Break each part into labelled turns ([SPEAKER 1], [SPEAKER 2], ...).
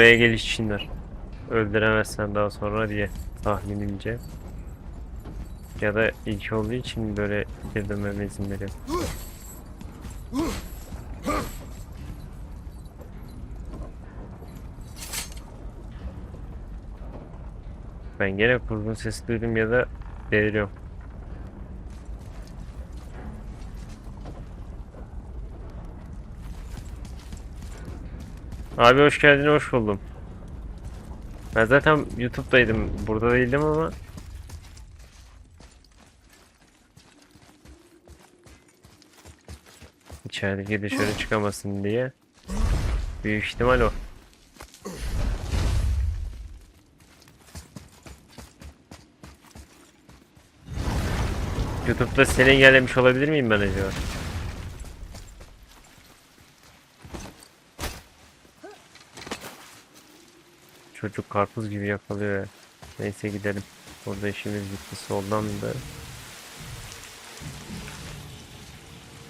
[SPEAKER 1] Buraya geliş için var. Öldüremezsen daha sonra diye tahminimce. Ya da ilk olduğu için böyle girdirmeme izin veriyor. Ben gene kurgun sesi duydum ya da deliriyorum. Abi hoş geldin, hoş buldum. Ben zaten YouTube'daydım, burada değildim ama İçerideki dışarı çıkamasın diye. Büyük ihtimal o. YouTube'da seni engellemiş olabilir miyim ben acaba? Çocuk karpuz gibi yakalıyor ya. Neyse gidelim. Burada işimiz bitti soldan da.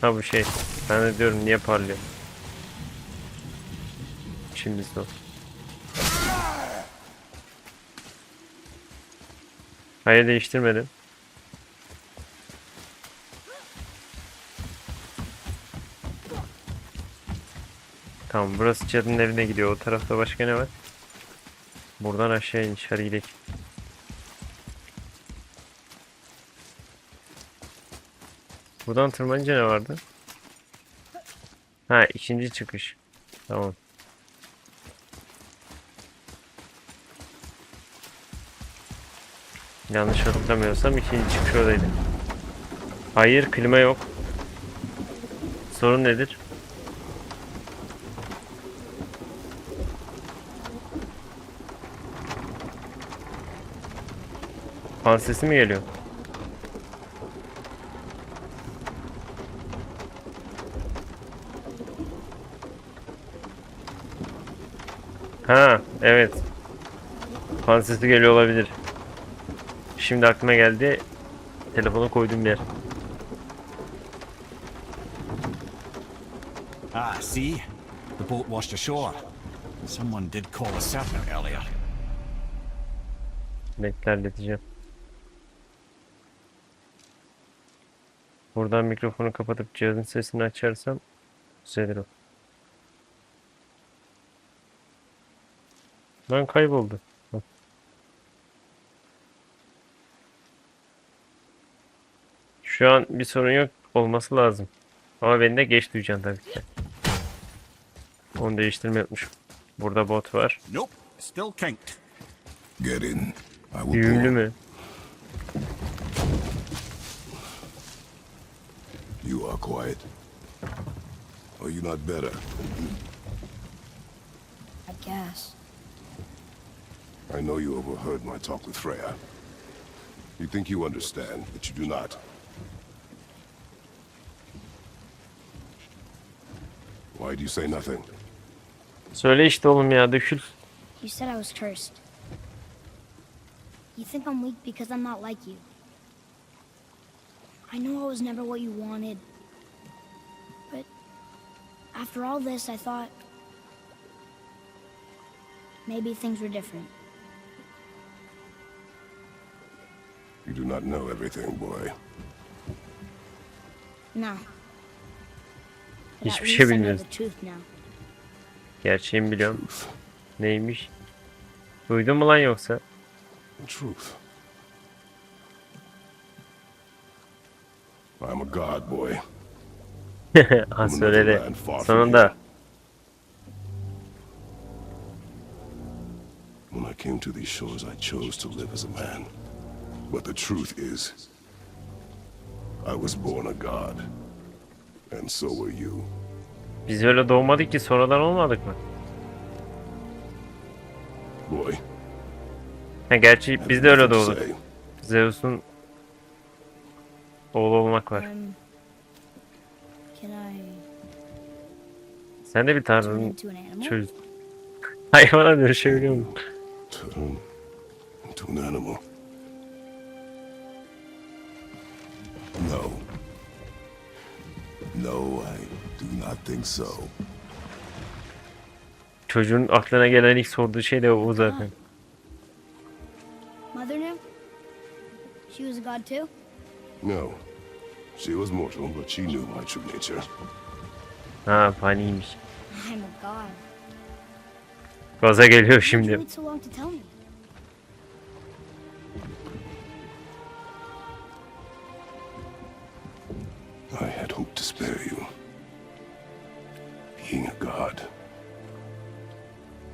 [SPEAKER 1] Ha bu şey. Ben de diyorum niye parlıyor. İşimiz o. Hayır değiştirmedim. Tamam burası cadının evine gidiyor. O tarafta başka ne var? Buradan aşağı iniş. Hadi gidelim. Buradan tırmanınca ne vardı? Ha ikinci çıkış. Tamam. Yanlış hatırlamıyorsam ikinci çıkış oradaydı. Hayır klima yok. Sorun nedir? Fan sesi mi geliyor? Ha, evet. Fan sesi geliyor olabilir. Şimdi aklıma geldi. Telefonu koyduğum yer.
[SPEAKER 2] Ah, see? The boat washed ashore. Someone did call a serpent earlier.
[SPEAKER 1] Bekle Buradan mikrofonu kapatıp cihazın sesini açarsam düzelir o. Lan kayboldu. Şu an bir sorun yok olması lazım. Ama beni de geç duyacaksın tabii ki. Onu değiştirmeyi unutmuşum. Burada bot var.
[SPEAKER 2] Nope, still kinked.
[SPEAKER 3] Get in. I will
[SPEAKER 1] Düğümlü mü?
[SPEAKER 3] You are quiet. Are you not better?
[SPEAKER 4] I guess.
[SPEAKER 3] I know you overheard my talk with Freya. You think you understand, but you do not. Why do you say nothing?
[SPEAKER 1] Söyle işte oğlum ya dökül.
[SPEAKER 4] You said I was cursed. You think I'm weak because I'm not like you. I know I was never what you wanted. But after all this, I thought maybe things were different.
[SPEAKER 3] You do not know everything, boy.
[SPEAKER 4] No. But at
[SPEAKER 1] Hiçbir
[SPEAKER 4] least
[SPEAKER 1] şey
[SPEAKER 4] I know
[SPEAKER 1] bilmiyoruz.
[SPEAKER 4] the truth now.
[SPEAKER 1] Gerçeğimi biliyorum.
[SPEAKER 3] Truth.
[SPEAKER 1] Neymiş? Duydun mu lan yoksa?
[SPEAKER 3] Truth. I'm a god, boy.
[SPEAKER 1] ha söyledi. Sonunda.
[SPEAKER 3] When I came to these shores, I chose to live as a man. But the truth is, I was born a god. And so were you.
[SPEAKER 1] Biz öyle doğmadık ki sonradan olmadık mı?
[SPEAKER 3] Boy,
[SPEAKER 1] Ha, gerçi biz de öyle doğduk. Zeus'un oğlu olmak var.
[SPEAKER 4] Um, can I
[SPEAKER 1] Sen de bir
[SPEAKER 4] turn
[SPEAKER 1] tanrının
[SPEAKER 4] into an animal?
[SPEAKER 1] çöz. Hayvana dönüşebiliyor musun?
[SPEAKER 3] Turn into an animal. No. No, I do not think so.
[SPEAKER 1] Çocuğun aklına gelen ilk sorduğu şey de o zaten.
[SPEAKER 4] Mother knew? She was a god too?
[SPEAKER 3] No. She was mortal, but she knew my true nature.
[SPEAKER 1] Ha paniymiş.
[SPEAKER 4] I'm a god.
[SPEAKER 1] Gaza geliyor
[SPEAKER 4] Why'd you
[SPEAKER 1] şimdi.
[SPEAKER 4] so long to tell me?
[SPEAKER 3] I had hoped to spare you. Being a god,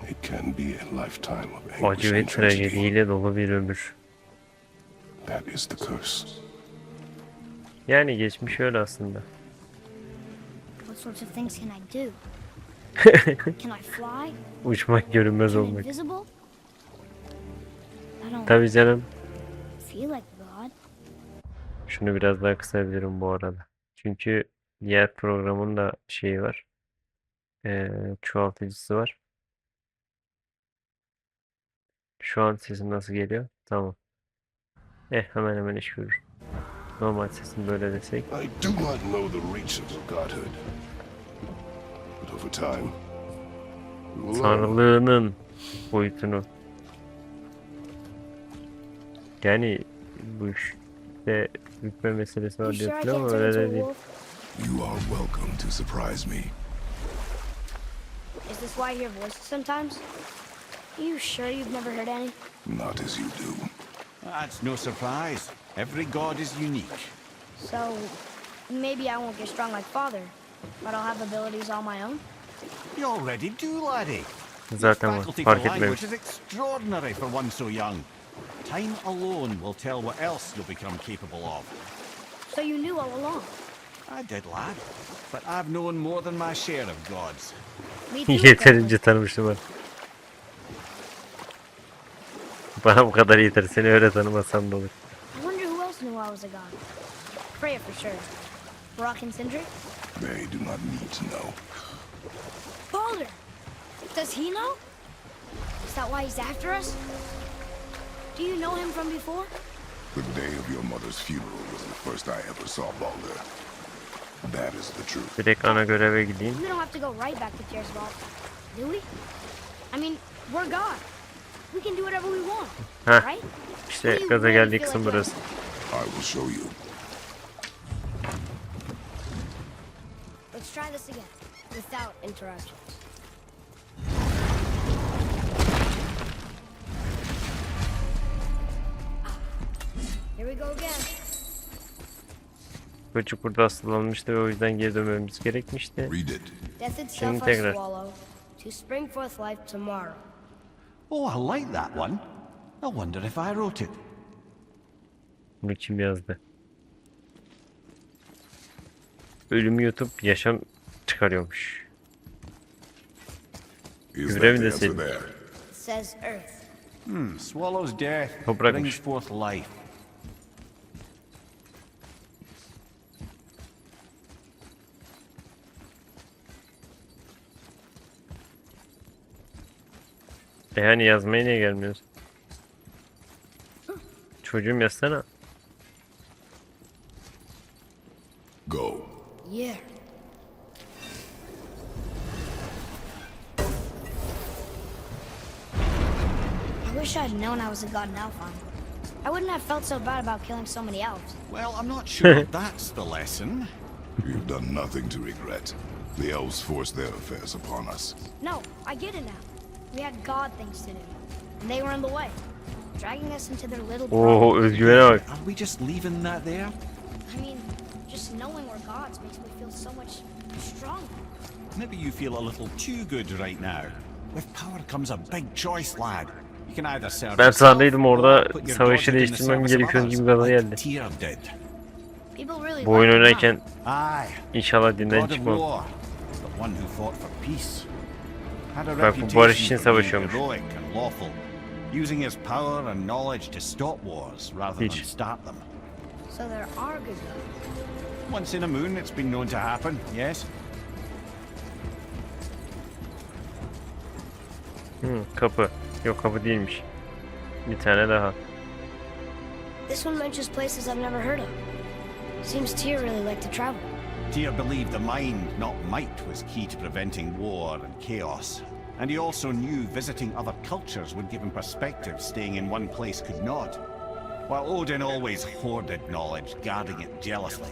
[SPEAKER 3] it can be a lifetime of anguish
[SPEAKER 1] Acı ve
[SPEAKER 3] and tragedy.
[SPEAKER 1] trajediyle dolu bir ömür.
[SPEAKER 3] That is the curse.
[SPEAKER 1] Yani geçmiş öyle aslında.
[SPEAKER 4] What sorts of things can I do? can I fly?
[SPEAKER 1] Uçmak görünmez olmak. Tabii canım. Şunu biraz daha kısabilirim bu arada. Çünkü diğer programın da şeyi var. Ee, çoğaltıcısı var. Şu an sesim nasıl geliyor? Tamam. Eh hemen hemen iş görür. Normal sesim böyle desek.
[SPEAKER 3] I do not know the reach of godhood. But over time.
[SPEAKER 1] Tanrılığının boyutunu. Yani bu işte hükme meselesi var diyorsun ama öyle de değil.
[SPEAKER 3] You are welcome to surprise me.
[SPEAKER 4] Is this why you hear voices sometimes? Are you sure you've never heard any?
[SPEAKER 3] Not as you do.
[SPEAKER 2] That's no surprise. Every god is unique.
[SPEAKER 4] So, maybe I won't get strong like father, but I'll have abilities all my own?
[SPEAKER 2] You already do, laddie.
[SPEAKER 1] Zaten var.
[SPEAKER 2] Faculty for
[SPEAKER 1] Fark
[SPEAKER 2] language is extraordinary for one so young. Time alone will tell what else you'll become capable of.
[SPEAKER 4] So you knew all along.
[SPEAKER 2] I did, lad. But I've known more than my share of gods.
[SPEAKER 4] Me too, apparently.
[SPEAKER 1] Yeterince tanımıştım ben. Bana bu kadar yeter. Seni öyle tanımasam da olur.
[SPEAKER 4] I wonder who else knew I was a god. Freya for sure. Brock and Sindri?
[SPEAKER 3] They do not need to know.
[SPEAKER 4] Balder! Does he know? Is that why he's after us? Do you know him from before?
[SPEAKER 3] The day of your mother's funeral was the first I ever saw Balder. That is the truth.
[SPEAKER 1] Direkt ana göreve gideyim.
[SPEAKER 4] We don't have to go right back to Tearsvault, do we? I mean, we're God.
[SPEAKER 1] Heh.
[SPEAKER 4] right?
[SPEAKER 1] İşte gaza geldiği kısım burası.
[SPEAKER 3] I will show you.
[SPEAKER 4] Let's try this again, without interruptions. Here we go again.
[SPEAKER 1] Çocuk burada hastalanmıştı ve o yüzden geri dönmemiz gerekmişti. Şimdi tekrar.
[SPEAKER 4] swallow, to spring forth life tomorrow.
[SPEAKER 2] Oh, I like that one. I wonder if I wrote it.
[SPEAKER 1] Bunu kim yazdı? Ölümü yutup yaşam çıkarıyormuş. Görev
[SPEAKER 3] there?
[SPEAKER 4] It says Earth.
[SPEAKER 2] Hmm, swallow's death brings forth life.
[SPEAKER 1] E hani yazmaya niye gelmiyorsun? Çocuğum yazsana.
[SPEAKER 3] Go.
[SPEAKER 4] Yeah. I wish I'd known I was a god in Alphon. I wouldn't have felt so bad about killing so many elves.
[SPEAKER 2] Well, I'm not sure that's the lesson.
[SPEAKER 3] You've done nothing to regret. The elves forced their affairs upon us.
[SPEAKER 4] No, I get it now. We had god things to do. And they were in the way. Dragging us into their little problems.
[SPEAKER 1] özgüvene bak.
[SPEAKER 2] Are we just leaving that there?
[SPEAKER 4] I mean, just knowing we're gods makes me feel so much stronger.
[SPEAKER 2] Maybe you feel a little too good right now. With power comes a big choice, lad. You can either serve
[SPEAKER 1] Ben sandaydım
[SPEAKER 2] or
[SPEAKER 1] orada savaşı değiştirmem gerekiyor gibi gaza
[SPEAKER 2] like
[SPEAKER 1] geldi. Bu oyun oynarken inşallah dinden çıkmam. Bak, bu
[SPEAKER 2] reputation
[SPEAKER 1] barış için
[SPEAKER 2] for being
[SPEAKER 1] savaşıyormuş.
[SPEAKER 2] heroic and lawful, using his power and knowledge to stop wars rather than start them.
[SPEAKER 4] So there are good gods.
[SPEAKER 2] Once in a moon, it's been known to happen. Yes.
[SPEAKER 1] Hı, kapı. Yok kapı değilmiş. Bir tane daha.
[SPEAKER 4] This one mentions places I've never heard of. Seems Tyr really liked to travel.
[SPEAKER 2] Tyr believed the mind, not might, was key to preventing war and chaos. And he also knew visiting other cultures would give him perspective staying in one place could not. While Odin always hoarded knowledge, guarding it jealously,